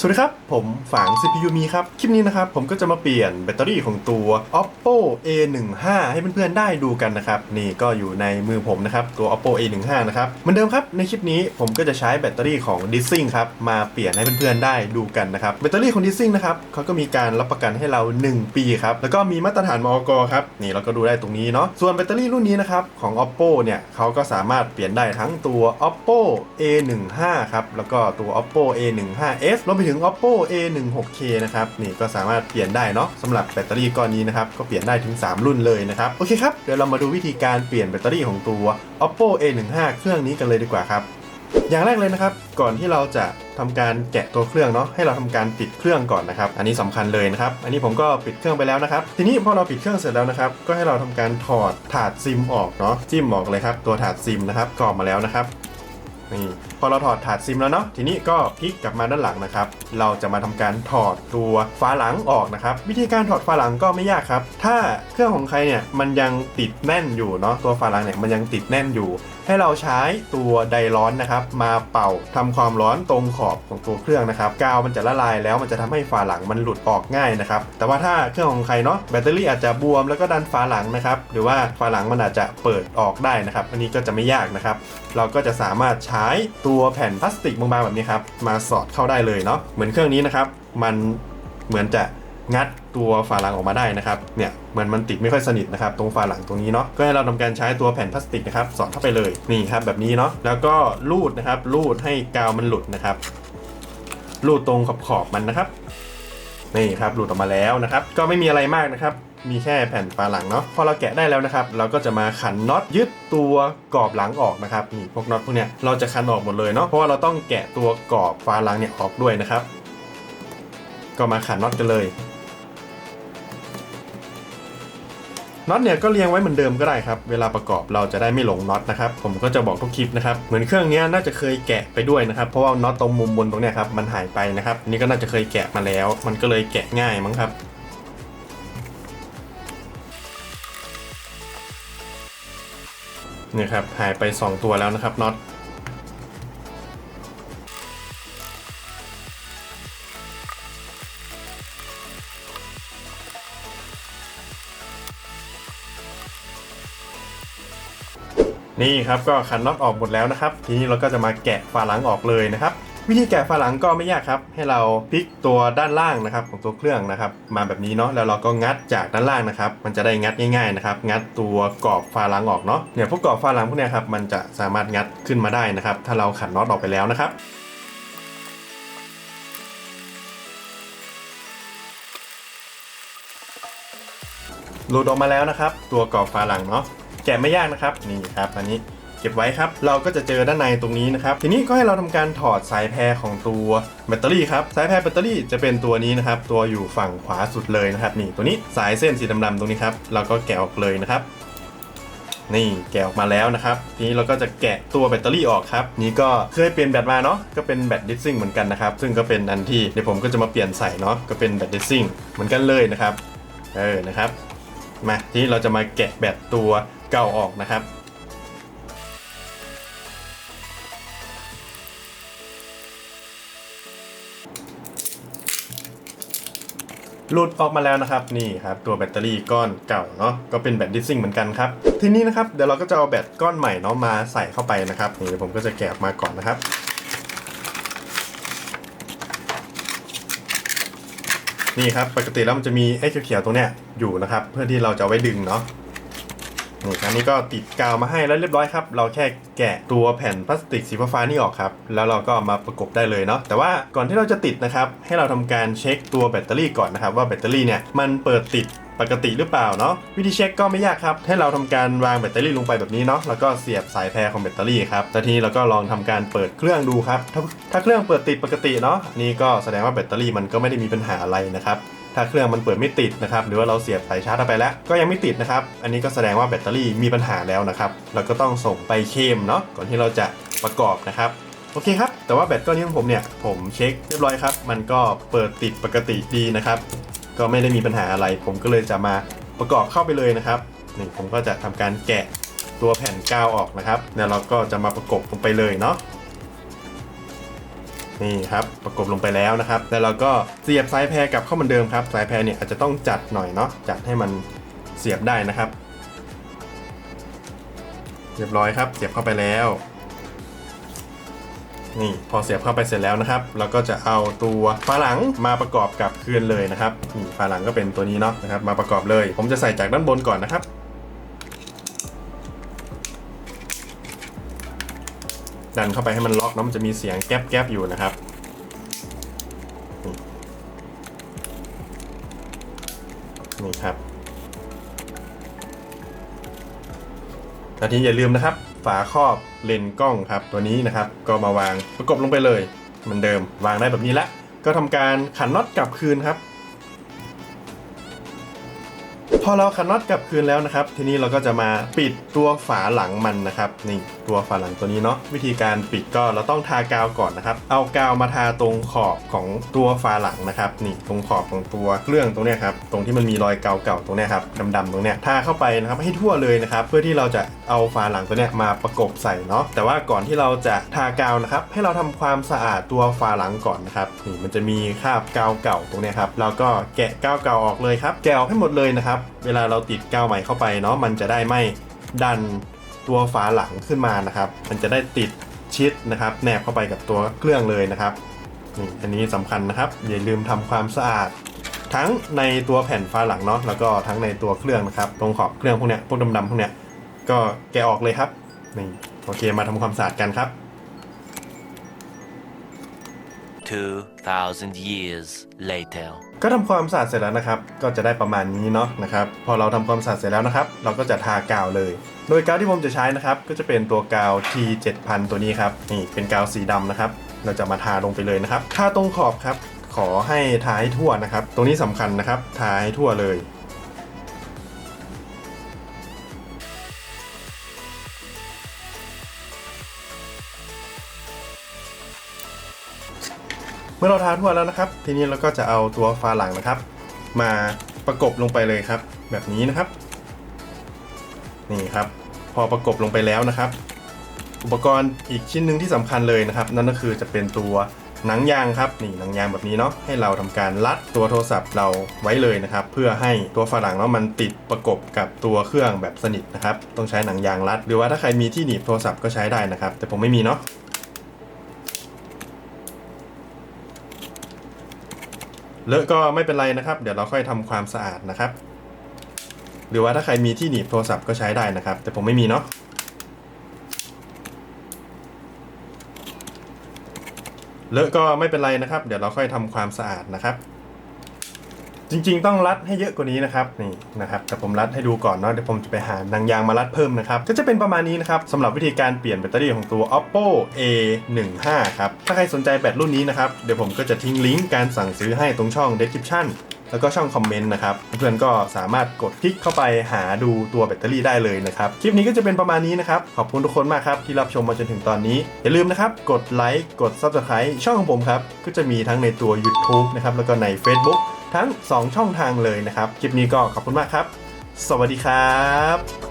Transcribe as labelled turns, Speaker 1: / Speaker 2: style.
Speaker 1: สวัสดีครับ ผมฝาง CPU มีครับ คลิปนี้นะครับ ผมก็จะมาเปลี่ยนแบตเตอรี่ของตัว oppo a15 ให้เพื่อนๆได้ดูกันนะครับ นี่ก็อยู่ในมือผมนะครับ ตัว oppo a15 นะครับเหมือนเดิมครับ ในคลิปนี้ผมก็จะใช้แบตเตอรี่ของ d i s i n g ครับ มาเปลี่ยนให้เพื่อนๆได้ดูกันนะครับ แบตเตอรี่ของ d i s i n g นะครับเขาก็มีการรับประกันให้เรา 1 ปีครับ แล้วก็มีมาตรฐานมอกครับ นี่เราก็ดูได้ตรงนี้เนาะ ส่วนแบตเตอรี่รุ่นนี้นะครับของ oppo เนี่ยเขาก็สามารถเปลี่ยนได้ทั้งตัว oppo a15 ครับ แล้วก็ตัว oppo a15s รวมไปถึง oppo a16k นะครับนี่ก็สามารถเปลี่ยนได้เนาะสำหรับแบตเตอรี่ก้อนนี้นะครับก็เปลี่ยนได้ถึง 3 รุ่นเลยนะครับโอเคครับเดี๋ยวเรามาดูวิธีการเปลี่ยนแบตเตอรี่ของตัว oppo a15 เครื่องนี้กันเลยดีกว่าครับอย่างแรกเลยนะครับ ก่อนที่เราจะทำการแกะตัวเครื่องเนาะให้เราทำการปิดเครื่องก่อนนะครับ อันนี้สำคัญเลยนะครับ อันนี้ผมก็ปิดเครื่องไปแล้วนะครับ ทีนี้พอเราปิดเครื่องเสร็จแล้วนะครับ ก็ให้เราทำการถอดถาดซิมออกเนาะจิ้มออกเลยครับ ตัวถาดซิมนะครับก็ออกมาแล้วนะครับนี่ พอเราถอดถาดซิมแล้วเนาะทีนี้ก็พลิกกลับมาด้านหลังนะครับ เราจะมาทำการถอดตัวฝาหลังออกนะครับ วิธีการถอดฝาหลังก็ไม่ยากครับ ถ้าเครื่องของใครเนี่ยมันยังติดแน่นอยู่เนาะตัวฝาหลังเนี่ยมันยังติดแน่นอยู่ ให้เราใช้ตัวไดร้อนนะครับ มาเป่าทำความร้อนตรงขอบของตัวเครื่องนะครับกาวมันจะละลายแล้วมันจะทำให้ฝาหลังมันหลุดออกง่ายนะครับแต่ว่าถ้าเครื่องของใครเนาะแบตเตอรี่อาจจะบวมแล้วก็ดันฝาหลังนะครับหรือว่าฝาหลังมันอาจจะเปิดออกได้นะครับ อันนี้ก็จะไม่ยากนะครับ เราก็จะสามารถใช้ตัวแผ่นพลาสติกบางๆแบบนี้ครับมาสอดเข้าได้เลยเนาะเหมือนเครื่องนี้นะครับ มันเหมือนจะงัดตัวฝาหลังออกมาได้นะครับเนี่ยเหมือนมันติดไม่ค่อยสนิทนะครับตรงฝาหลังตรงนี้เนาะก็ให้เราทำการใช้ตัวแผ่นพลาสติกนะครับสอดเข้าไปเลยนี่ครับแบบนี้เนาะแล้วก็ลูดนะครับลูดให้กาวมันหลุดนะครับลูดตรงขอบขอบๆมันนะครับนี่ครับหลุดออกมาแล้วนะครับ ก็ไม่มีอะไรมากนะครับ มีแค่แผ่นฝาหลังเนาะพอเราแกะได้แล้วนะครับ เราก็จะมาขันน็อตยึดตัวกรอบหลังออกนะครับนี่พวกน็อตพวกเนี้ยเราจะขันออกหมดเลยเนาะเพราะว่าเราต้องแกะตัวกรอบฝาหลังเนี่ยออกด้วยนะครับ ก็มาขันน็อตกันเลยน็อตเนี่ยก็เรียงไว้เหมือนเดิมก็ได้ครับ เวลาประกอบเราจะได้ไม่หลงน็อตนะครับ ผมก็จะบอกทุกคลิปนะครับ เหมือนเครื่องนี้น่าจะเคยแกะไปด้วยนะครับ เพราะว่าน็อตตรงมุมบนตรงเนี้ยครับมันหายไปนะครับ นี่ก็น่าจะเคยแกะมาแล้ว มันก็เลยแกะง่ายมั้งครับ นี่ยครับหายไป 2 ตัวแล้วนะครับน็อตนี่ครับก็ขันน็อตออกหมดแล้วนะครับ ทีนี้เราก็จะมาแกะฝาหลังออกเลยนะครับ วิธีแกะฝาหลังก็ไม่ยากครับ ให้เราพลิกตัวด้านล่างนะครับของตัวเครื่องนะครับ มาแบบนี้เนาะแล้วเราก็งัดจากด้านล่างนะครับ มันจะได้งัดง่ายๆนะครับงัดตัวกรอบฝาหลังออกเนาะเนี่ยพวกกรอบฝาหลังพวกเนี้ยครับมันจะสามารถงัดขึ้นมาได้นะครับ ถ้าเราขันน็อตออกไปแล้วนะครับหลุดออกมาแล้วนะครับ ตัวกรอบฝาหลังเนาะแกะไม่ยากนะครับนี่ครับอันนี้ เก็บไว้ครับ เราก็จะเจอด้านในตรงนี้นะครับ ทีนี้ก็ให้เราทำการถอดสายแพรของตัวแบตเตอรี่ครับ สายแพรแบตเตอรี่จะเป็นตัวนี้นะครับ ตัวอยู่ฝั่งขวาสุดเลยนะครับ นี่ตัวนี้สายเส้นสีดำๆตรงนี้ครับ เราก็แกะออกเลยนะครับนี่แกะออกมาแล้วนะครับ ทีนี้เราก็จะแกะตัวแบตเตอรี่ออกครับ นี่ก็เคยเปลี่ยนแบตมาเนาะก็เป็นแบตดิสซิ่งเหมือนกันนะครับ ซึ่งก็เป็นอันที่เดี๋ยวผมก็จะมาเปลี่ยนใส่เนาะก็เป็นแบตดิสซิ่งเหมือนกันเลยนะครับเออนะครับมาทีนี้เราจะมาแกะแบตตัวเก่าออกนะครับ หลุดออกมาแล้วนะครับนี่ครับตัวแบตเตอรี่ก้อนเก่าเนาะก็เป็นแบตดิสซิ่งเหมือนกันครับทีนี้นะครับเดี๋ยวเราก็จะเอาแบตก้อนใหม่เนาะมาใส่เข้าไปนะครับเดี๋ยวผมก็จะแกะออกมาก่อนนะครับนี่ครับปกติแล้วมันจะมีไอ้เขียวๆตรงเนี้ยอยู่นะครับ เพื่อที่เราจะไว้ดึงเนาะ นี่ครั้นี้ก็ติดกาวมาให้แล้วเรียบร้อยครับ เราแค่แกะตัวแผ่นพลาสติกสีฟ้านี่ออกครับ แล้วเราก็มาประกบได้เลยเนาะ แต่ว่าก่อนที่เราจะติดนะครับ ให้เราทำการเช็คตัวแบตเตอรี่ก่อนนะครับ ว่าแบตเตอรี่เนี่ยมันเปิดติดปกติหรือเปล่าเนาะวิธีเช็คก็ไม่ยากครับ ให้เราทำการวางแบตเตอรี่ลงไปแบบนี้เนาะแล้วก็เสียบสายแพรของแบตเตอรี่ครับแล้วทีนี้เราก็ลองทำการเปิดเครื่องดูครับถ้าถ้าเครื่องเปิดติดปกติเนาะนี่ก็แสดงว่าแบตเตอรี่มันก็ไม่ได้มีปัญหาอะไรนะครับ ถ้าเครื่องมันเปิดไม่ติดนะครับหรือว่าเราเสียบสายชาร์จไปแล้ว ก็ยังไม่ติดนะครับ อันนี้ก็แสดงว่าแบตเตอรี่มีปัญหาแล้วนะครับเราก็ต้องส่งไปเคมเนาะก่อนที่เราจะประกอบนะครับโอเคครับ แต่ว่าแบตก้อนนี้ของผมเนี่ย ผมเช็คเรียบร้อยครับ มันก็เปิดติดปกติดีนะครับ ก็ไม่ได้มีปัญหาอะไร ผมก็เลยจะมาประกอบเข้าไปเลยนะครับนี่ผมก็จะทำการแกะตัวแผ่นกาวออกนะครับ แล้วเราก็จะมาประกบลงไปเลยเนาะ นี่ครับประกบลงไปแล้วนะครับ แล้วเราก็เสียบสายแพรกลับเข้าเหมือนเดิมครับ สายแพรเนี่ยอาจจะต้องจัดหน่อยเนาะจัดให้มันเสียบได้นะครับ เรียบร้อยครับเสียบเข้าไปแล้ว นี่พอเสียบเข้าไปเสร็จแล้วนะครับ เราก็จะเอาตัวฝาหลังมาประกอบกับเครือนเลยนะครับนี่ฝาหลังก็เป็นตัวนี้เนาะนะครับ มาประกอบเลย ผมจะใส่จากด้านบนก่อนนะครับ ดันเข้าไปให้มันล็อกเนาะมันจะมีเสียงแก๊บๆอยู่นะครับ นี่ครับทีนี้อย่าลืมนะครับ ฝาครอบเลนส์กล้องครับ ตัวนี้นะครับ ก็มาวางประกบลงไปเลยเหมือนเดิม วางได้แบบนี้ละก็ทำการขันน็อตกลับคืนครับ อเราขันน็อตกลับคืนแล้วนะครับ ทีนี้เราก็จะมาปิดตัวฝาหลังมันนะครับนี่ตัวฝาหลังตัวนี้เนาะวิธีการปิดก็เราต้องทากาวก่อนนะครับ เอากาวมาทาตรงขอบของตัวฝาหลังนะครับนี่ตรงขอบของตัวเครื่องตรงเนี้ยครับตรงที่มันมีรอยกาวเก่าตรงเนี้ยครับดำๆตรงเนี้ยทาเข้าไปนะครับให้ทั่วเลยนะครับ เพื่อที่เราจะเอาฝาหลังตัวเนี้ยมาประกบใส่เนาะแต่ว่าก่อนที่เราจะทากาวนะครับ ให้เราทำความสะอาดตัวฝาหลังก่อนนะครับนี่มันจะมีคราบกาวเก่าตรงเนี้ยครับเราก็แกะกาวเก่าออกเลยครับแกะออกให้หมดเลยนะครับเวลาเราติดกาวใหม่เข้าไปเนาะมันจะได้ไม่ดันตัวฝาหลังขึ้นมานะครับ มันจะได้ติดชิดนะครับ แนบเข้าไปกับตัวเครื่องเลยนะครับนี่อันนี้สำคัญนะครับ อย่าลืมทำความสะอาด ทั้งในตัวแผ่นฝาหลังเนาะแล้วก็ทั้งในตัวเครื่องนะครับตรงขอบเครื่องพวกเนี้ยพวกดำๆพวกเนี้ยก็แกะออกเลยครับนี่โอเคมาทำความสะอาดกันครับ
Speaker 2: 2,000 years later.
Speaker 1: ก็ทำความสะอาดเสร็จแล้วนะครับ ก็จะได้ประมาณนี้เนาะนะครับ พอเราทำความสะอาดเสร็จแล้วนะครับ เราก็จะทากาวเลย โดยกาวที่ผมจะใช้นะครับ ก็จะเป็นตัวกาว T7000 ตัวนี้ครับ นี่เป็นกาวสีดำนะครับ เราจะมาทาลงไปเลยนะครับ ทาตรงขอบครับ ขอให้ทาให้ทั่วนะครับ ตรงนี้สำคัญนะครับ ทาให้ทั่วเลย เมื่อเราทาทั่วแล้วนะครับ ทีนี้เราก็จะเอาตัวฝาหลังนะครับ มาประกบลงไปเลยครับ แบบนี้นะครับ นี่ครับ พอประกบลงไปแล้วนะครับ อุปกรณ์อีกชิ้นหนึ่งที่สำคัญเลยนะครับ นั่นก็คือจะเป็นตัวหนังยางครับนี่หนังยางแบบนี้เนาะให้เราทำการรัดตัวโทรศัพท์เราไว้เลยนะครับ เพื่อให้ตัวฝาหลังเนาะมันติดประกบกับตัวเครื่องแบบสนิทนะครับ ต้องใช้หนังยางรัด หรือว่าถ้าใครมีที่หนีบโทรศัพท์ก็ใช้ได้นะครับ แต่ผมไม่มีเนาะ เลอะก็ไม่เป็นไรนะครับ เดี๋ยวเราค่อยทำความสะอาดนะครับ หรือว่าถ้าใครมีที่หนีบโทรศัพท์ก็ใช้ได้นะครับ แต่ผมไม่มีเนาะเลอะก็ไม่เป็นไรนะครับ เดี๋ยวเราค่อยทำความสะอาดนะครับ จริง ๆ ต้องรัดให้เยอะกว่านี้นะครับนี่นะครับแต่ผมรัดให้ดูก่อนเนาะเดี๋ยวผมจะไปหาหนังยางมารัดเพิ่มนะครับก็จะเป็นประมาณนี้นะครับสำหรับวิธีการเปลี่ยนแบตเตอรี่ของตัว oppo a15 ครับถ้าใครสนใจแบตรุ่นนี้นะครับเดี๋ยวผมก็จะทิ้งลิงก์การสั่งซื้อให้ตรงช่อง description แล้วก็ช่องคอมเมนต์นะครับ เพื่อนๆก็สามารถกดคลิกเข้าไปหาดูตัวแบตเตอรี่ได้เลยนะครับ คลิปนี้ก็จะเป็นประมาณนี้นะครับ ขอบคุณทุกคนมากครับ ที่รับชมมาจนถึงตอนนี้ อย่าลืมนะครับ กดไลค์กด subscribe ช่องของผมครับ ก็จะมีทั้งในตัว YouTube นะครับ แล้วก็ใน Facebook ทั้ง 2 ช่องทางเลยนะครับ คลิปนี้ก็ขอบคุณมากครับ สวัสดีครับ